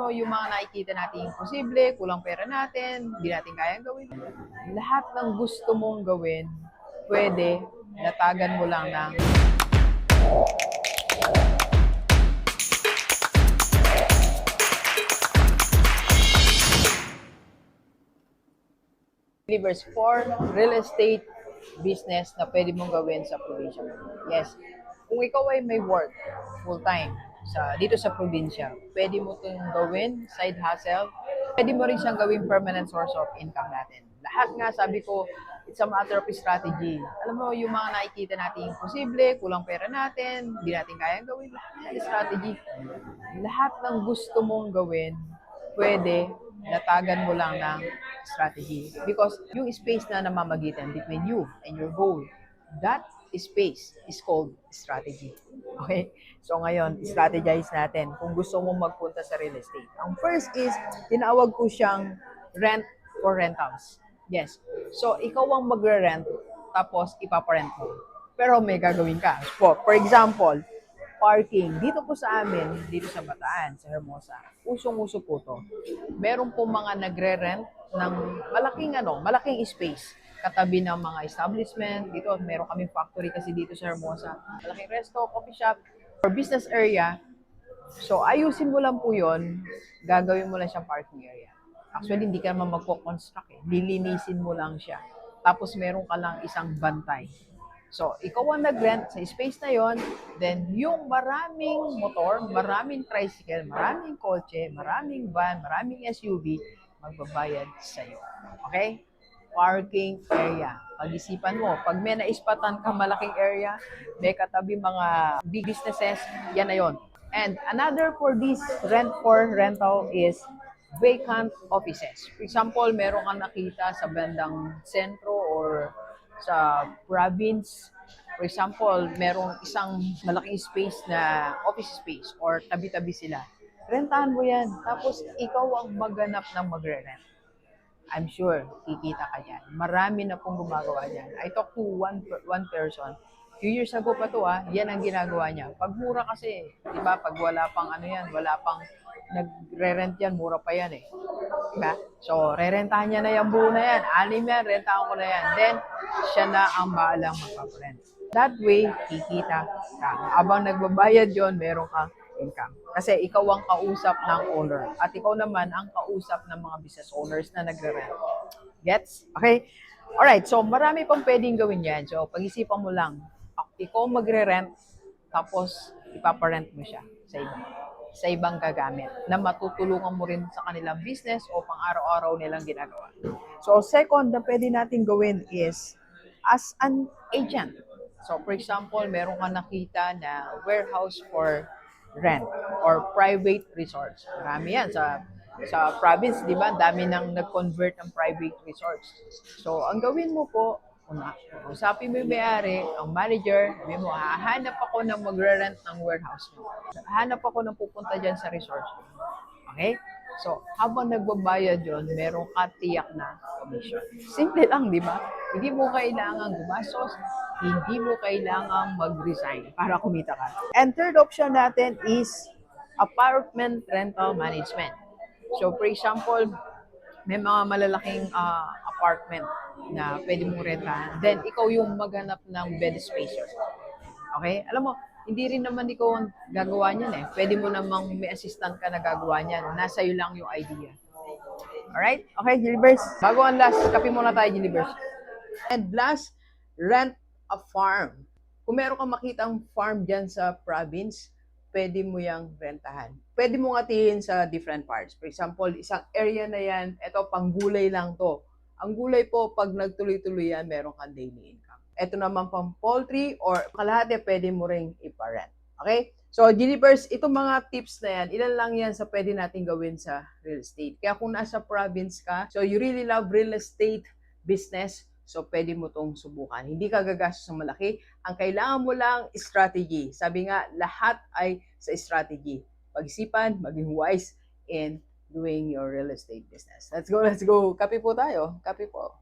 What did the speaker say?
mo, yung mga nakikita natin imposible, kulang pera natin, hindi natin kayang gawin. Lahat ng gusto mong gawin, pwede, natagan mo lang ng delivers for real estate business na pwede mong gawin sa mo. Yes. Kung ikaw ay may work full-time sa dito sa probinsya, pwede mo itong gawin, side hustle. Pwede mo rin siyang gawin permanent source of income natin. Lahat nga, sabi ko, it's a matter of strategy. Alam mo, yung mga nakikita natin imposible, kulang pera natin, hindi natin kayang gawin, lahat strategy. Lahat ng gusto mong gawin, pwede, natagan mo lang ng strategy. Because yung space na namamagitan between you and your goal, that space is called strategy. Okay? So ngayon, strategize natin kung gusto mong magpunta sa real estate. Ang first is, tinawag ko siyang rent for rentals. Yes. So, ikaw ang magre-rent, tapos ipaparent mo. Pero may gagawin ka. For, for example, parking. Dito po sa amin, dito sa Bataan, sa Hermosa, usong-uso po to. Meron po mga nagre-rent ng malaking ano, malaking space katabi ng mga establishment. Dito, meron kaming factory kasi dito sa Hermosa. Malaking resto, coffee shop, or business area. So, ayusin mo lang po yon gagawin mo lang siyang parking area. Actually, hindi ka naman magko-construct eh. Lilinisin mo lang siya. Tapos, meron ka lang isang bantay. So, ikaw ang nag-rent sa space na yon, then yung maraming motor, maraming tricycle, maraming kotse, maraming van, maraming SUV, magbabayad sa iyo. Okay? Parking area. Pag-isipan mo, pag may naispatan ka malaking area, may katabi mga big businesses, yan na yon. And another for this rent for rental is vacant offices. For example, meron kang nakita sa bandang sentro or sa province. For example, merong isang malaking space na office space or tabi-tabi sila. Rentahan mo yan. Tapos, ikaw ang maghanap ng magre-rent. I'm sure, kikita ka dyan. Marami na pong gumagawa dyan. I talked to one, one person. Few years ago pa to ah, yan ang ginagawa niya. Pag mura kasi, di ba, pag wala pang ano yan, wala pang nagre-rent yan, mura pa yan eh. Diba? So, rerentahan niya na yung buo na yan. Anim yan, rentahan ko na yan. Then, siya na ang maalang magpaparent. That way, kikita ka. Abang nagbabayad yon meron kang income. Kasi ikaw ang kausap ng owner. At ikaw naman ang kausap ng mga business owners na nagre-rent. Gets? Okay? Alright, so marami pang pwedeng gawin yan. So, pag-isipan mo lang, ikaw magre-rent, tapos ipaparent mo siya sa iba sa ibang gagamit na matutulungan mo rin sa kanilang business o pang araw-araw nilang ginagawa. So, second na pwede natin gawin is as an agent. So, for example, meron ka nakita na warehouse for rent or private resorts. Marami yan sa sa province, di ba? Dami nang nag-convert ng private resorts. So, ang gawin mo po, una, usapin mo yung may-ari, ang manager, sabi mo, hahanap ako ng magre-rent ng warehouse mo. Hanap ako ng pupunta dyan sa resort. Okay? So, habang nagbabayad yon, meron ka tiyak na commission. Simple lang, di ba? Hindi mo kailangan gumastos, hindi mo kailangan mag-resign para kumita ka. And third option natin is apartment rental management. So, for example, may mga malalaking ah, apartment na pwede mong rentahan. Then, ikaw yung maghanap ng bed spaces. Okay? Alam mo, hindi rin naman ikaw ang gagawa niyan eh. Pwede mo namang may assistant ka na gagawa niyan. Nasa iyo lang yung idea. Alright? Okay, Gilbers. Bago ang last, kape muna tayo, Gilbers. And last, rent a farm. Kung meron kang makitang farm dyan sa province, pwede mo yung rentahan. Pwede mo ngatihin sa different parts. For example, isang area na yan, eto pang gulay lang to. Ang gulay po, pag nagtuloy-tuloy yan, meron kang daily income. Ito naman pang poultry or kalahati, pwede mo ring iparent. Okay? So, Gilibers, itong mga tips na yan, ilan lang yan sa pwede natin gawin sa real estate. Kaya kung nasa province ka, so you really love real estate business, so pwede mo tong subukan. Hindi ka gagastos ng malaki. Ang kailangan mo lang, strategy. Sabi nga, lahat ay sa strategy. Pag-isipan, maging wise in doing your real estate business. Let's go, let's go. Kape po tayo. Kape po.